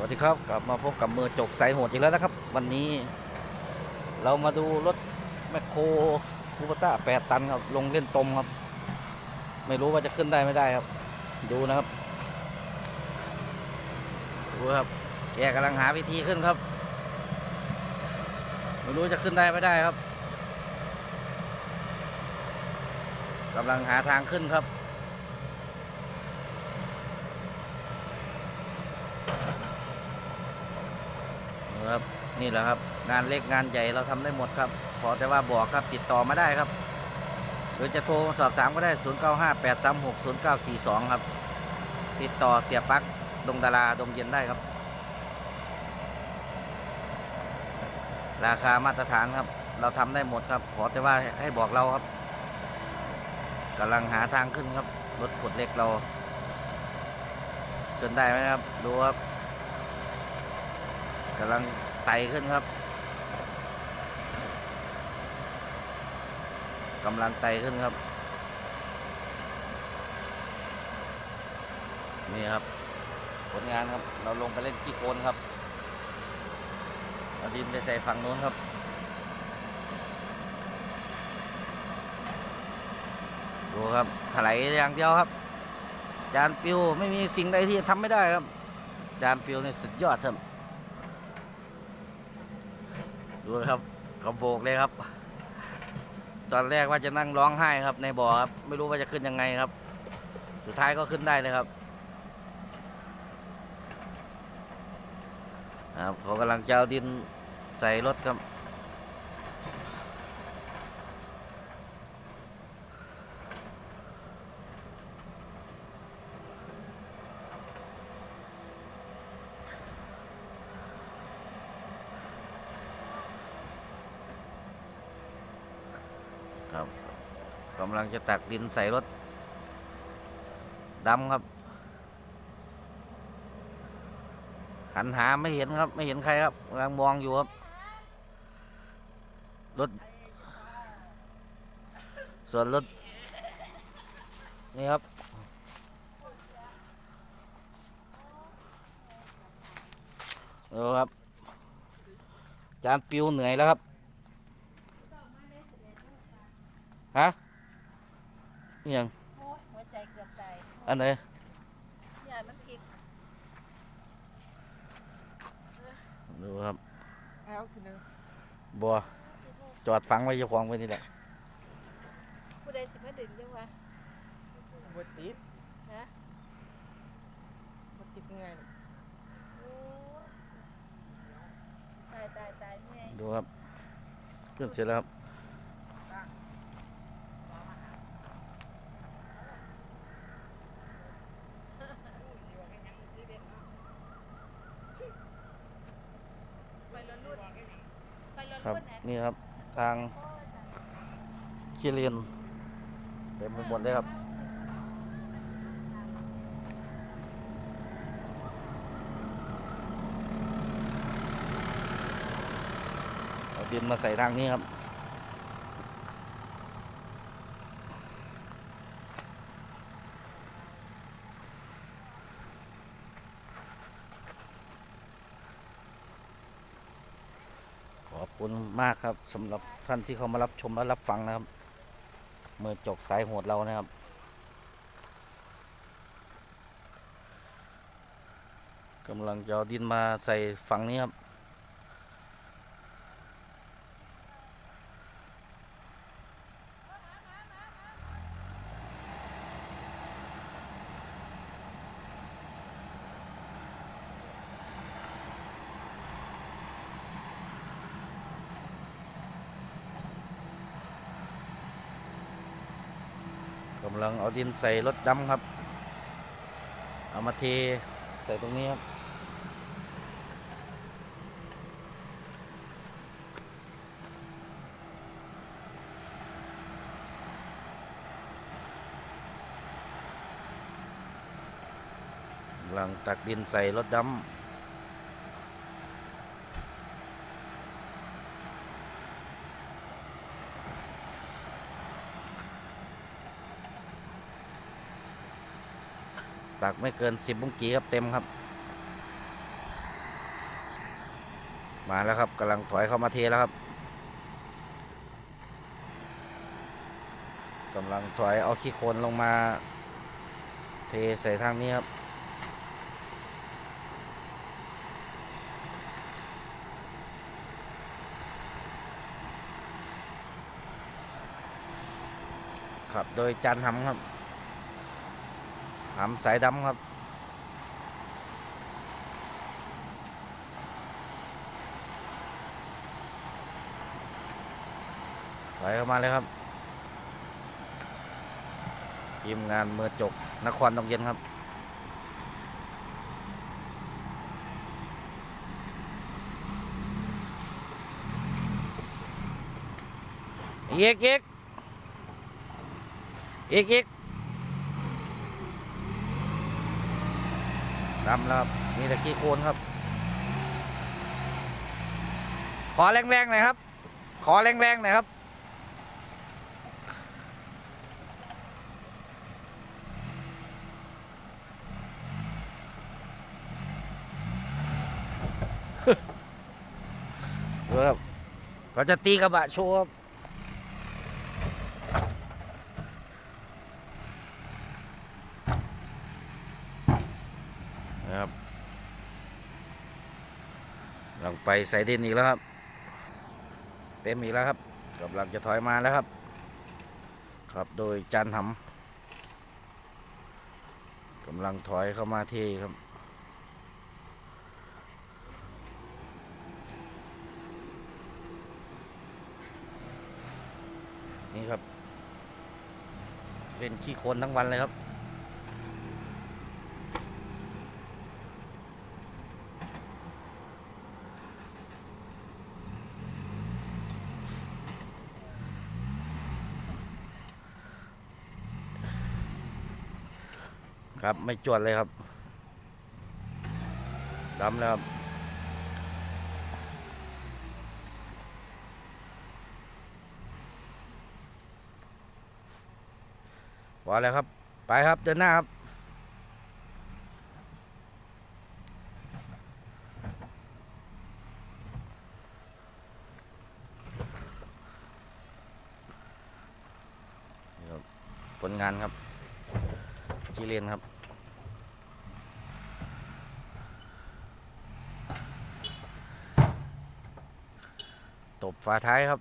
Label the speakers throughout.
Speaker 1: วัสดีครับกลับมาพบกับมือจกสายโหดอีกแล้วนะครับ วันนี้เรามาดูรถแมคโครคูปต้าแปดตันครับ ลงเล่นตมครับ ไม่รู้ว่าจะขึ้นได้ไม่ได้ครับ ดูนะครับดูครับ แกกำลังหาวิธีขึ้นครับ ไม่รู้จะขึ้นได้ไม่ได้ครับกำลังหาทางขึ้นครับ ครับ นี่แหละครับ งานเล็กงานใหญ่เราทำได้หมดครับ ขอแต่ว่าบอกครับติดต่อมาได้ครับ หรือจะโทรสอบถามก็ได้ 0 9 5 8 3 6 0 9 4 2 ครับ ติดต่อเสียปักดงดาราดงเย็นได้ครับ ราคามาตรฐานครับ เราทำได้หมดครับ ขอแต่ว่าให้บอกเราครับกำลังหาทางขึ้นครับรถขดเล็กเราจนได้ไหมครับดูครับ กำลังไต่ขึ้นครับกำลังไต่ขึ้นครับ นี่ครับ ผลงานครับ เราลงไปเล่นขี้โคลนครับเอาดินไปใส่ฝั่งโน้นครับดูครับถลายอย่างเดียวครับ จานปิวไม่มีสิ่งใดที่ทำไม่ได้ครับ จานปิวนี่สุดยอดครับ ดูครับเขาโบกเลยครับ ตอนแรกว่าจะนั่งร้องไห้ครับ ในบ่อครับ ไม่รู้ว่าจะขึ้นยังไงครับ สุดท้ายก็ขึ้นได้เลยครับครับเขากำลังจะเอาดินใส่รถครับ ครับกำลังจะตักดินใส่รถดำครับหันหาไม่เห็นครับ ไม่เห็นใครครับกำลังมองอยู่ครับรถส่วนรถนี่ครับดูครับ จานปิวเหนื่อยแล้วครับ ฮะนี่ยัง
Speaker 2: โอ้ยหัวใจเกือบตาย
Speaker 1: อันไหน
Speaker 2: อย่ามันพลิก
Speaker 1: ดูครับ
Speaker 3: เอาคือเดิม
Speaker 1: บัวจอดฝังไว้เจ้าของไว้นี่แหละ
Speaker 2: ผู้ใดสิมาดึงจังวะ
Speaker 3: บดติด
Speaker 2: ฮะ
Speaker 3: บดติดยังไงเนี่ย
Speaker 2: โอ้ตายตายตายแม่
Speaker 1: ดูครับขึ้นเสร็จแล้วครับ
Speaker 2: ไปรถรุ่นไปรถ
Speaker 1: ครับ
Speaker 2: นี่
Speaker 1: ครับทางคีเรียนเต็มไปหมดเลยครับเอาดินมาใส่ทางนี้ครับ คุณมากครับสำหรับท่านที่เข้ามารับชมและรับฟังนะครับ เมื่อจกสายโหดเรานะครับ กำลังจะเอาดินมาใส่ฝั่งนี้ครับำลังเอาดินใส่รถดำครับ เอามาเทใส่ตรงนี้ครับกำลังตักดินใส่รถดำ ตักไม่เกินสิบบุ้งกีครับเต็มครับ มาแล้วครับกำลังถอยเข้ามาเทแล้วครับกำลังถอยเอาขี้โคลนลงมา เทใส่ทางนี้ครับครับ โดยจานหำครับ หำสายดำครับ ไหลเข้ามาเลยครับ ทีมงานมือจกนครตองเย็นครับอีกอีกอีกอีก ดำแล้วครับ มีต่ขี้โคนครับ ขอแรงๆหน่อยครับ ขอแรงๆหน่อยครับ ดูครับเขาจะตีกระบะโชว์ครับ ลองไปใส่ดินอีกแล้วครับ เต็มอีกแล้วครับกำลังจะถอยมาแล้วครับ ครับโดยจานทำกำลังถอยเข้ามาที่ครับนี่ครับ เป็นขี้โคลนทั้งวันเลยครับ ครับไม่จวดเลยครับดำแล้วครับพอแล้วครับ ไปครับเดินหน้าครับผลงานครับ ขี้เลียนครับ ตบฝาท้ายครับ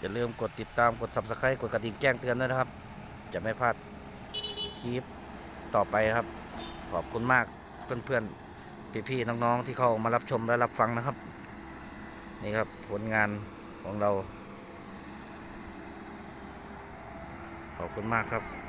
Speaker 1: อย่าลืมกดติดตามกด subscribe กดกระดิ่งแจ้งเตือนด้วยนะครับ จะไม่พลาดคลิปต่อไปครับ ขอบคุณมากเพื่อนๆ พี่ๆ น้องๆ ที่เข้ามารับชมและรับฟังนะครับ นี่ครับผลงานของเรา ขอบคุณมากครับ